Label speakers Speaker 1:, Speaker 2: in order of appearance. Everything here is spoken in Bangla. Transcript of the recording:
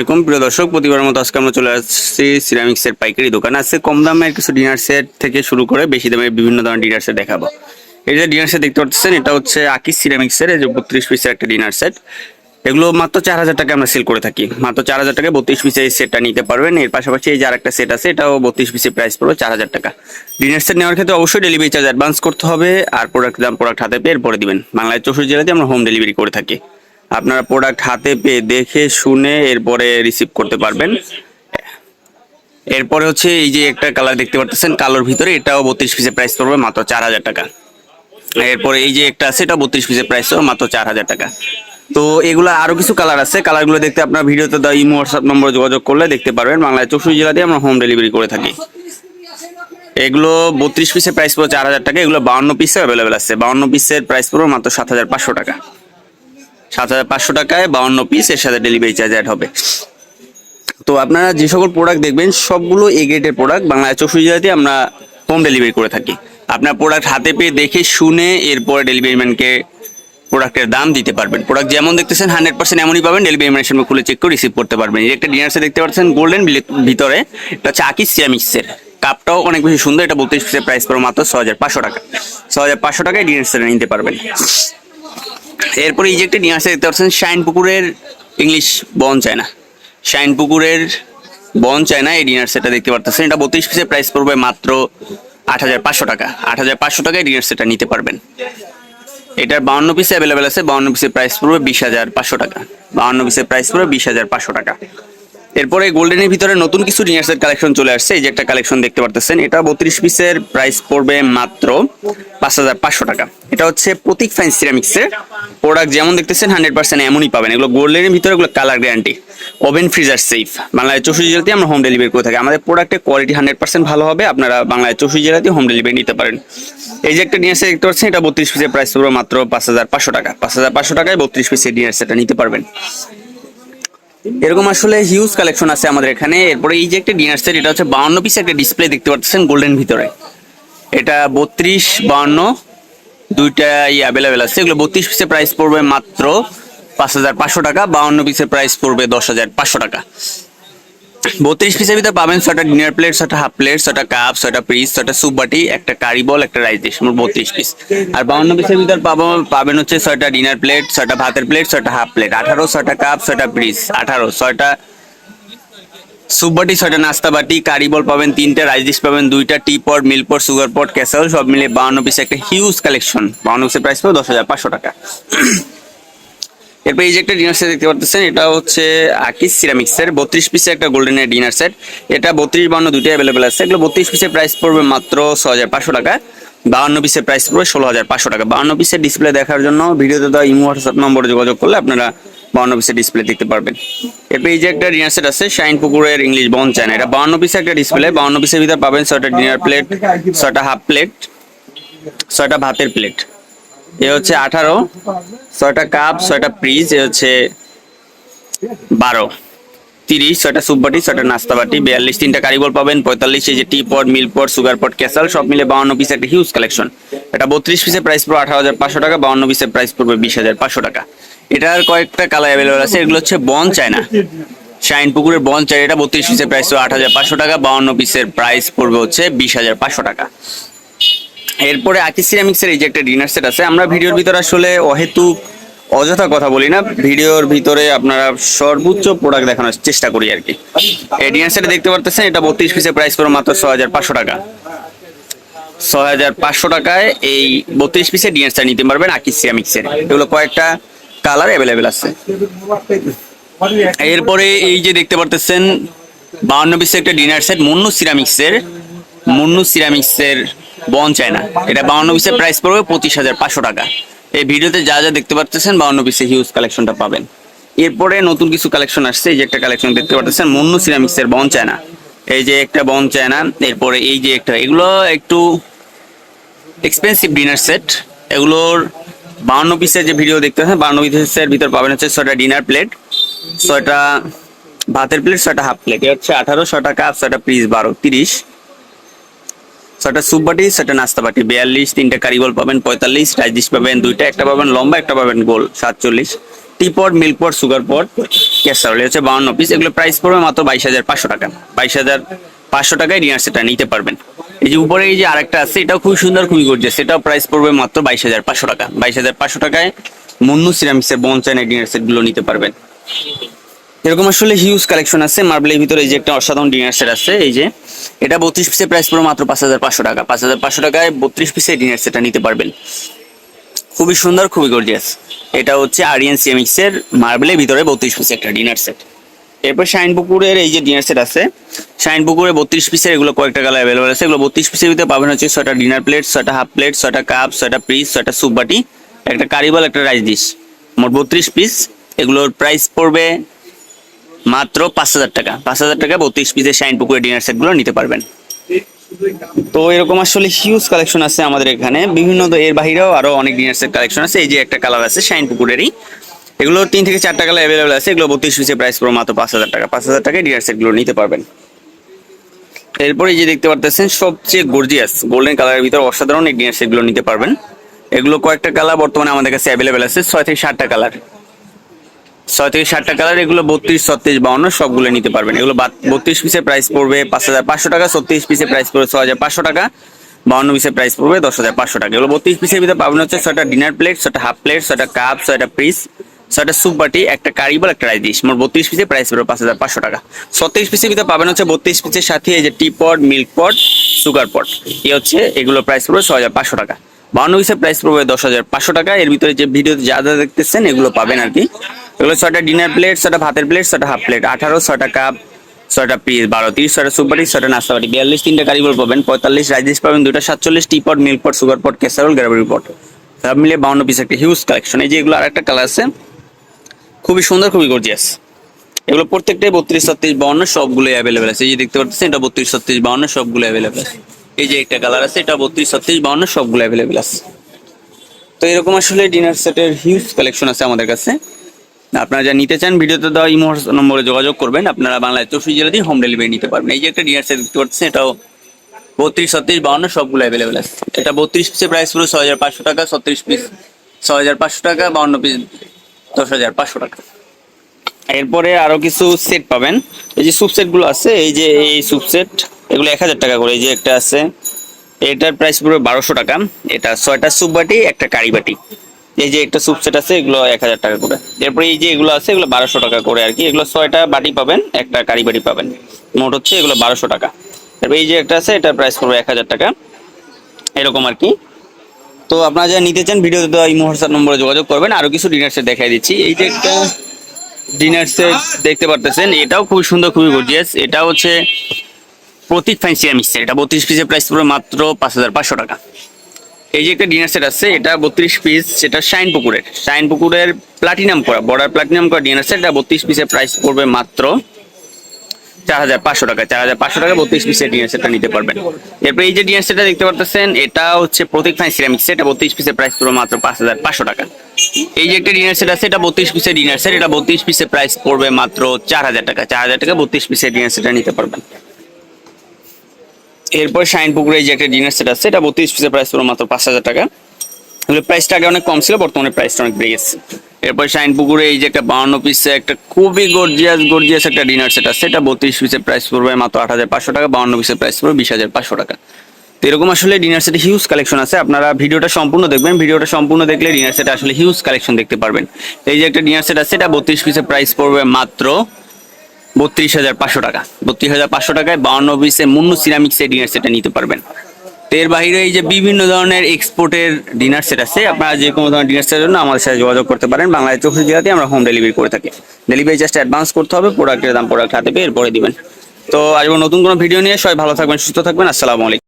Speaker 1: আলাইকুম। প্রিয় দর্শক, প্রতিবারের মতো আজকে আমরা চলে আসছি সিরামিক্সের পাইকারি দোকান। আছে কম দামের কিছু ডিনার সেট থেকে শুরু করে বেশি দামের বিভিন্ন ধরনের ডিনার সেট দেখাবো। এই যে ডিনার সেট দেখতে পাচ্ছেন, এটা হচ্ছে আকিস সিরামিক্সের এই যে বত্রিশ পিসের একটা ডিনার সেট এগুলো মাত্র চার হাজার টাকা আমরা সেল করে থাকি। মাত্র চার হাজার টাকায় বত্রিশ পিসের এই সেটটা নিতে পারবেন। এর পাশাপাশি এই যে আরেকটা সেট আছে, এটাও বত্রিশ পিসের প্রাইস পড়বে চার হাজার টাকা। ডিনার সেট নেওয়ার ক্ষেত্রে অবশ্যই ডেলিভারি চার্জ অ্যাডভান্স করতে হবে। আর প্রোডাক্ট দাম প্রোডাক্ট হাতে পেয়ে এরপরে দিবেন। বাংলায় চৌষট্টি জেলাতে আমরা হোম ডেলিভারি করে থাকি। আপনারা প্রোডাক্ট হাতে পেয়ে দেখে, শুনে, এরপরে রিসিভ করতে পারবেন। এরপরে হচ্ছে এই যে একটা কালার দেখতে পাচ্ছেন কালোর ভিতরে, এটাও বত্রিশ পিসের প্রাইস পড়বে মাত্র চার হাজার টাকা। এরপরে এই যে একটা আছে এটা বত্রিশ পিসের প্রাইস পড়বে মাত্র চার হাজার টাকা। তো এগুলো আরও কিছু কালার আছে কালারগুলো দেখতে আপনার ভিডিওতে দেওয়া ইমো হোয়াটসঅ্যাপ নম্বর যোগাযোগ করলে দেখতে পারবেন। বাংলায় চৌষট্টি জেলাতে আমরা হোম ডেলিভারি করে থাকি। এগুলো বত্রিশ পিসের প্রাইস পড়বে চার হাজার টাকা, এগুলো বাউন্ন পিসে অ্যাভেলেবেল আছে। বাউন্ন পিসের প্রাইস পড়বে মাত্র সাত হাজার পাঁচশো টাকা। সাত হাজার পাঁচশো টাকায় বাউন্ন পিস এর সাথে ডেলিভারি চার্জ অ্যাড হবে। তো আপনারা যে সকল প্রোডাক্ট দেখবেন, সবগুলো এ গ্রেডের প্রোডাক্ট বাংলায় চৌষট্টি জেলাতে আমরা হোম ডেলিভারি করে থাকি। আপনার প্রোডাক্ট হাতে পেয়ে দেখে শুনে এরপরে ডেলিভারি ম্যানকে প্রোডাক্টের দাম দিতে পারবেন। প্রোডাক্ট যেমন দেখতেছেন হান্ড্রেড পার্সেন্ট এমনই পাবেন ডেলিভারি ম্যানের সামনে খুলে চেক করে রিসিভ করতে পারবেন। এই একটা ডিনার সেট দেখতে পাচ্ছেন গোল্ডেন ভিতরে। এটা হচ্ছে আকিস সিরামিক্সের। কাপটাও অনেক বেশি সুন্দর, এটা বত্রিশ পিসের প্রাইস পড়বে মাত্র ছ হাজার পাঁচশো টাকা। ছ হাজার পাঁচশো টাকায় ডিনার সেট নিতে পারবেন। এরপরে এই যে একটা নিয়ে আসতে দেখতে পাচ্ছেন শাইন পুকুরের ইংলিশ বন চায়না শাইন পুকুরের বন চায়না এই ডিনার সেটটা দেখতে পারতেছেন। এটা বত্রিশ পিসের প্রাইস পড়বে মাত্র আট হাজার পাঁচশো টাকা। আট হাজার পাঁচশো টাকায় ডিনার সেটটা নিতে পারবেন। এটার বাউন্ন পিসে অ্যাভেলেবেল আছে, বাউন্ন পিসের প্রাইস পড়বে বিশ হাজার পাঁচশো টাকা। বাউন্ন পিসের প্রাইস পড়বে বিশ হাজার পাঁচশো টাকা। এরপরে গোল্ডেনের ভিতরে নতুন কিছু সেট কালেকশন চলে আসছে। এই যে একটা কালেকশন দেখতে পারতেছেন, এটা বত্রিশ পিসের প্রাইস পড়বে মাত্র পাঁচ হাজার পাঁচশো টাকা। এটা হচ্ছে প্রতীক ফাইন সিরামিক্সের প্রোডাক্ট যেমন দেখতেছেন হান্ড্রেড পার্সেন্ট এমনই পাবেন। এগুলো গোল্ডেনের ভিতরে এগুলো colour guarantee oven freezer safe বাংলায় চৌষট্টি জেলাতে আমরা হোম ডেলিভারি করে থাকি। আমাদের প্রোডাক্টের কোয়ালিটি হান্ড্রেড পার্সেন্ট ভালো হবে। আপনারা বাংলায় চৌষট্টি জেলাতে হোম ডেলিভারি নিতে পারেন। এই যে একটা ডিনার দেখতে পাচ্ছেন, এটা বত্রিশ পিসের প্রাইস পড়বে মাত্র পাঁচ হাজার পাঁচশো টাকা। পাঁচ হাজার পাঁচশো টাকায় বত্রিশ পিসের ডিনার সেটটা নিতে পারবেন। এরকম আসলে হিউজ কালেকশন আছে আমাদের এখানে। এরপরে এই যে একটা ডিনার সেট এটা হচ্ছে বাউন্ন পিস একটা ডিসপ্লে দেখতে পাচ্ছেন গোল্ডেন ভিতরে। এটা বত্রিশ, বাউন্ন দুইটাই অ্যাভেলেবেল আছে। এগুলো বত্রিশ পিসের প্রাইস পড়বে মাত্র পাঁচ হাজার পাঁচশো টাকা, বাউন্ন পিসের প্রাইস পড়বে দশ হাজার পাঁচশো টাকা। বত্রিশ পিসের ভিতরে পাবেন ছয়টা ডিনার প্লেট ছয়টা হাফ প্লেট ছয়টা কাপ ছয়টা পিস ছয়টা সুপ বাটি, একটা কারি বল একটা রাইস ডিশ মোট বত্রিশ পিস আর বাউন্ন পিসের ভিতরে পাবো, পাবেন হচ্ছে ছয়টা ডিনার প্লেট ছয়টা ভাতের প্লেট ছয়টা হাফ প্লেট আঠারো, ছয়টা কাপ ছয়টা পিস আঠারো, ছয়টা সুপ বাটি, ছয়টা নাস্তা বাটি কারি বল পাবেন তিনটা রাইস ডিশ পাবেন দুইটা টি পট মিল্ক পট সুগার পট ক্যাসাল সব মিলে বাউন্ন পিসে একটা হিউজ কালেকশন বাউন্ন পিসের প্রাইস পাবো দশ হাজার পাঁচশো টাকা। এরপর এই যে একটা ডিনার সেট দেখতে পাচ্ছেন এটা হচ্ছে আকিস সিরামিক্সের বত্রিশ পিসের একটা গোল্ডেনের ডিনার সেট এটা বত্রিশ বান্ন দুটোই অ্যাভেলেবেল আছে। এগুলো বত্রিশ পিসের প্রাইস পড়বে মাত্র ছ হাজার পাঁচশো টাকা। বাউন্ন পিসের প্রাইস পড়বে ষোলো হাজার পাঁচশো টাকা। বাউন্ন পিসের ডিসপ্লে দেখার জন্য ভিডিওতে দেওয়া ইমো হোয়াটসঅ্যাপ নম্বরে যোগাযোগ করলে আপনারা বাউন্ন পিসের ডিসপ্লে দেখতে পারবেন। এরপর এই যে একটা ডিনার সেট আছে শাইন পুকুরের ইংলিশ বন চায়না এটা বাউন্ন পিসের একটা ডিসপ্লে বাউন্ন পিসের ভিতরে পাবেন ছয়টা ডিনার প্লেট ছয়টা হাফ প্লেট ছয়টা ভাতের প্লেট এ হচ্ছে আঠারো, ছয়টা কাপ, ছয়টা ফ্রিজ এ হচ্ছে বারো। তিরিশ, ছয়টা সুপ বাটি ছয়টা নাস্তা বাটি বিয়াল্লিশ, তিনটা কারিগর পাবেন, পঁয়তাল্লিশ, এই যে টি পট, মিল পট, সুগার পট, ক্যাসাল, সব মিলে বাউন্ন পিস একটা হিউজ কালেকশন এটা বত্রিশ পিসের প্রাইস পড়বে আঠারো হাজার পাঁচশো টাকা, বাউন্ন পিসের প্রাইস পড়বে বিশ হাজার পাঁচশো টাকা। এটার কয়েকটা কালার অ্যাভেলেবল আছে, এগুলো হচ্ছে বন চায়না। শাইন পুকুরের বন চাই এটা বত্রিশ পিসের প্রাইস আট হাজার পাঁচশো টাকা, বাউন্ন পিসের প্রাইস পড়বে হচ্ছে বিশ হাজার পাঁচশো টাকা। এরপরে আকি সিরামিক্সের এই যে একটা ডিনার সেট আছে, আমরা ভিডিওর ভিতরে আসলে অহেতুক অযথা কথা বলি না, ভিডিওর ভিতরে আপনারা সর্বোচ্চ প্রোডাক্ট দেখানোর চেষ্টা করি আর কি। এই ডিনার সেটে দেখতে পারতেছেন, এটা বত্রিশ পিসের প্রাইস করে মাত্র ছ হাজার পাঁচশো টাকা। ছ হাজার পাঁচশো টাকায় এই বত্রিশ পিসের ডিনার সেট নিতে পারবেন আকি সিরামিক্সের। এগুলো কয়েকটা কালার অ্যাভেলেবেল আছে। এরপরে এই যে দেখতে পারতেছেন, বাউন্ন পিসের একটা ডিনার সেট মুন্নু সিরামিক্সের মুন্নু সিরামিক্সের বন চায়না এটা বাউন্ন পিসের প্রাইস পড়বে পঁচিশ হাজার পাঁচশো টাকা। এই ভিডিওতে যা যা দেখতে পারতেছেন বাউন্ন পিসে হিউজ কালেকশনটা পাবেন। এরপরে নতুন কিছু কালেকশন আসছে, এই যে একটা কালেকশন দেখতে পারতেছেন, মুন্নু সিরামিক্সের বন চায়না এই যে একটা বন চায়না এরপরে এই যে একটা, এগুলো একটু এক্সপেন্সিভ ডিনার সেট এগুলোর বাউন্ন পিসের যে ভিডিও দেখতে পাচ্ছেন, বাউন্ন পিসের ভিতর পাবেন হচ্ছে ছয়টা ডিনার প্লেট ছয়টা ভাতের প্লেট ছয়টা হাফ প্লেট হচ্ছে আঠারো ছয়টা কাপ ছয়টা পিস বারো, তিরিশ। ছয়টা সুপ বাটি, ছয়টা নাস্তা বাটি। বিয়াল্লিশ, তিনটা কারিগোল পাবেন, পঁয়তাল্লিশ রাইস পাবেন, দুইটা, একটা পাবেন লম্বা, একটা পাবেন গোল, সাতচল্লিশ। Teapot milk pot sugar pot casserole হচ্ছে বাউন্ন পিস এগুলো প্রাইস পড়বে মাত্র বাইশ হাজার পাঁচশো টাকা। বাইশ হাজার পাঁচশো টাকায় ডিনার সেটটা নিতে পারবেন। এই যে উপরে এই যে আরেকটা আছে, এটাও খুবই সুন্দর, খুবই গর্জিয়াস সেটাও প্রাইস পড়বে মাত্র বাইশ হাজার পাঁচশো টাকা। বাইশ হাজার পাঁচশো টাকায় মুন্নু সিরামিক্সের বন চাইনা ডিনার সেটগুলো নিতে পারবেন। এরকম আসলে হিউজ কালেকশন আছে। মার্বেলের ভিতরে এই যে একটা অসাধারণ ডিনার সেট আছে, এই যে। এটা বত্রিশ পিসের প্রাইস পড়বে মাত্র পাঁচ হাজার পাঁচশো টাকা। পাঁচ হাজার পাঁচশো টাকায় বত্রিশ পিসের ডিনার সেটটা নিতে পারবেন। খুবই সুন্দর, খুবই গর্জিয়াস এটা হচ্ছে আরিয়ান সিএমএক্স এর মার্বেলের ভিতরে বত্রিশ পিসের একটা ডিনার সেট এরপর শাইন পুকুরের এই যে ডিনার সেট আছে শাইন পুকুরে বত্রিশ পিসের এগুলো কয়েকটা কালার অ্যাভেলেবল আছে। এগুলো বত্রিশ পিসের ভিতরে পাবেন হচ্ছে ছয়টা ডিনার প্লেট ছয়টা হাফ প্লেট ছয়টা কাপ ছয়টা পিস ছয়টা স্যুপ বাটি, একটা কারিবল একটা রাইস ডিশ মোট বত্রিশ পিস এগুলোর প্রাইস পড়বে মাত্র পাঁচ হাজার টাকা। পাঁচ হাজার টাকা বত্রিশ পিসের শাইন পুকুরের ডিনার সেটগুলো নিতে পারবেন। তো এরকম আসলে হিউজ কালেকশন আছে আমাদের এখানে। বিভিন্ন এর বাহিরেও আরও অনেক ডিনার সেট কালেকশন আছে। এই যে একটা কালার আছে শাইন পুকুরেরই। এগুলো তিন থেকে চারটা কালার অ্যাভেলেবল আছে। এগুলো বত্রিশ পিসের প্রাইস পড়বে মাত্র পাঁচ হাজার টাকা। পাঁচ হাজার টাকায় ডিনার সেটগুলো নিতে পারবেন। এরপরে যে দেখতে পারতেছেন, সবচেয়ে গর্জিয়াস গোল্ডেন কালারের ভিতরে অসাধারণ এই ডিনার সেটগুলো নিতে পারবেন। এগুলো কয়েকটা কালার বর্তমানে আমাদের কাছে অ্যাভেলেবেল আছে। ছয় থেকে সাতটা কালার ছয় থেকে সাতটা কালার এগুলো বত্রিশ, ছত্রিশ, বাউন্ন, সবগুলো নিতে পারবেন। এগুলো বত্রিশ পিসের প্রাইস পড়বে পাঁচ হাজার পাঁচশো টাকা, ছত্রিশ পিসের প্রাইস পড়বে ছ হাজার পাঁচশো টাকা, বাউন্ন পিসের প্রাইস পড়বে দশ হাজার পাঁচশো টাকা। এগুলো বত্রিশ পিসের ভিতরে পাবেন হচ্ছে ছয়টা ডিনার প্লেট ছয়টা হাফ প্লেট ছয়টা কাপ ছয়টা পিস ছয়টা স্যুপ বাটি, একটা কারি বল একটা রাইস ডিশ মোট বত্রিশ পিসের প্রাইস পড়বে পাঁচ হাজার পাঁচশো টাকা। ছত্রিশ পিসের ভিতরে পাবেন হচ্ছে বত্রিশ পিসের সাথে এই যে টি পট মিল্ক পট সুগার পট এই হচ্ছে এগুলো প্রাইস পড়বে ছ হাজার পাঁচশো টাকা। বাউন্ন পিসের প্রাইস পড়বে দশ হাজার পাঁচশো টাকা। এর ভিতরে যে ভিডিওতে যা যা দেখতেছেন, এগুলো পাবেন আর কি। এগুলো ছটা ডিনার প্লেট ছয়টা ভাতের প্লেট ছয়টা হাফ প্লেট আঠারো ছটা কাপ ছটা পিস বারো, তিরিশ ছটা সুপ বাটি ছয়টা নাস্তা বাটি। বিয়াল্লিশ তিনটা কারিগর পাবেন, পঁয়তাল্লিশ রাইস পাবেন দুটা সাতচল্লিশ tea pot milk pot sugar পট কেসারল গ্রাভারি পট সব মিলিয়ে বাউন্ন পিস একটা হিউজ কালেকশন এই যে এগুলো আর একটা কালার আছে, খুবই সুন্দর, খুবই গর্জিয়াস এগুলো প্রত্যেকটাই বত্রিশ, ছত্রিশ, বাউন্ন, সবগুলোই অ্যাভেলেবেল আছে। এই যে দেখতে পাচ্ছেন, এটা বত্রিশ, ছত্রিশ, বাউন্ন, সবগুলো অ্যাভেলেবেল আছে। এই যে একটা কালার আছে, এটা বত্রিশ, ছত্রিশ, বাউন্ন, সবগুলো অ্যাভেলেবেল আছে। তো এরকম আসলে ডিনার সেটের হিউজ কালেকশন আছে আমাদের কাছে। আপনারা যা নিতে চান, ভিডিওতে দেওয়া ইমো নম্বরে যোগাযোগ করবেন। আপনারা বাংলায় চৌষট্টি জেলা দিয়ে হোম ডেলিভারি নিতে পারবেন। এই যে একটা ডিনার সেট দেখতে পাচ্ছেন, এটাও বত্রিশ, ছত্রিশ, বাউন্ন, সবগুলো অ্যাভেলেবেল আছে। এটা বত্রিশ পিসের প্রাইস পুরো ছয় হাজার পাঁচশো টাকা, ছত্রিশ পিস ছয় হাজার পাঁচশো টাকা, বাউন্ন পিস দশ হাজার পাঁচশো টাকা। এরপরে আরও কিছু সেট পাবেন। এই যে সুপ সেটগুলো আছে, এই যে এই সুপ সেট এগুলো এক হাজার টাকা করে। এই যে একটা আছে, এটার প্রাইস পুরো বারোশো টাকা। এটা ছয়টা সুপ বাটি, একটা কারি বাটি। এই যে একটা সুপ সেট আছে, এগুলো এক হাজার টাকা করে। এরপরে এই যে এগুলো আছে, এগুলো বারোশো টাকা করে আর কি। এগুলো ছয়টা বাটি পাবেন, একটা কারি বাটি পাবেন। মোট হচ্ছে এগুলো বারোশো টাকা। এরপর এই যে একটা আছে, এটার প্রাইস পড়বে এক হাজার টাকা। এরকম আর কি। তো আপনারা যারা নিতে চান, ভিডিওতে এই হোয়াটসঅ্যাপ নম্বরে যোগাযোগ করবেন। আরও কিছু ডিনার সেট দেখাই দিচ্ছি। এই যে একটা ডিনার সেট দেখতে পারতেছেন, এটাও খুবই সুন্দর, খুবই গর্জিয়াস এটা হচ্ছে প্রতীক ফাইন্সিয়া মিক্সচার এটা বত্রিশ পিসের প্রাইস পুরো মাত্র পাঁচ হাজার পাঁচশো টাকা। এই যে একটা ডিনার সেট আছে, এটা বত্রিশ পিস সেটা শাইন পুকুরের। শাইন পুকুরের প্লাটিনাম করা, বর্ডার প্লাটিনাম করা ডিনার সেট, এটা বত্রিশ পিসের প্রাইস পড়বে মাত্র চার হাজার পাঁচশো টাকা চার হাজার পাঁচশো টাকা বত্রিশ পিসের ডিনার সেটটা নিতে পারবেন। এরপর এই যে ডিনার সেটটা দেখতে পারতেছেন, এটা হচ্ছে প্রতীক ফাইন সিরামিক সেট এটা বত্রিশ পিসের প্রাইস পড়বে মাত্র পাঁচ হাজার পাঁচশো টাকা। এই যে একটা ডিনার সেট আছে, এটা বত্রিশ পিসের ডিনার সেট এটা বত্রিশ পিসের প্রাইস পড়বে মাত্র চার হাজার টাকা। চার হাজার টাকা বত্রিশ পিসের ডিনার সেটটা নিতে পারবেন। এরপর শাইন পুকুরে যে একটা ডিনার সেট আছে, এটা বত্রিশ পিসের প্রাইস পড়বে মাত্র পাঁচ হাজার টাকা। এগুলো প্রাইসটা আগে অনেক কম ছিল, বর্তমানে প্রাইসটা অনেক বেড়ে গেছে। এরপর শাইন পুকুরে এই যে একটা বাউন্ন পিসে একটা খুবই গর্জিয়াস গর্জিয়াস একটা ডিনার সেট আছে, এটা বত্রিশ পিসের প্রাইস পড়বে মাত্র আট হাজার পাঁচশো টাকা, বাউন্ন পিসের প্রাইস পড়বে বিশ হাজার পাঁচশো টাকা। তো এরকম আসলে ডিনার সেটে হিউজ কালেকশন আছে, আপনারা ভিডিওটা সম্পূর্ণ দেখবেন, ভিডিওটা সম্পূর্ণ দেখলে ডিনার সেটে আসলে হিউজ কালেকশন দেখতে পারবেন। এই যে একটা ডিনার সেট আছে, এটা বত্রিশ পিসের প্রাইস পড়বে মাত্র বত্রিশ হাজার পাঁচশো টাকা। বত্রিশ হাজার পাঁচশো টাকায় বাউন্ন পিসের মুন্নু সিরামিক্সের ডিনার সেটটা নিতে পারবেন। তো এর বাইরে এই যে বিভিন্ন ধরনের এক্সপোর্টের ডিনার সেট আছে, আপনারা যে কোনো ধরনের ডিনার সেটের জন্য আমাদের সাথে যোগাযোগ করতে পারেন। বাংলাদেশ চৌষট্টি জেলাতে আমরা হোম ডেলিভারি করে থাকি। ডেলিভারি জাস্ট অ্যাডভান্স করতে হবে প্রোডাক্টের দাম প্রোডাক্ট হাতে পেয়ে এরপরে দিবেন। তো আজকে নতুন কোনো ভিডিও নিয়ে সবাই ভালো থাকবেন, সুস্থ থাকবেন। আসসালামু আলাইকুম।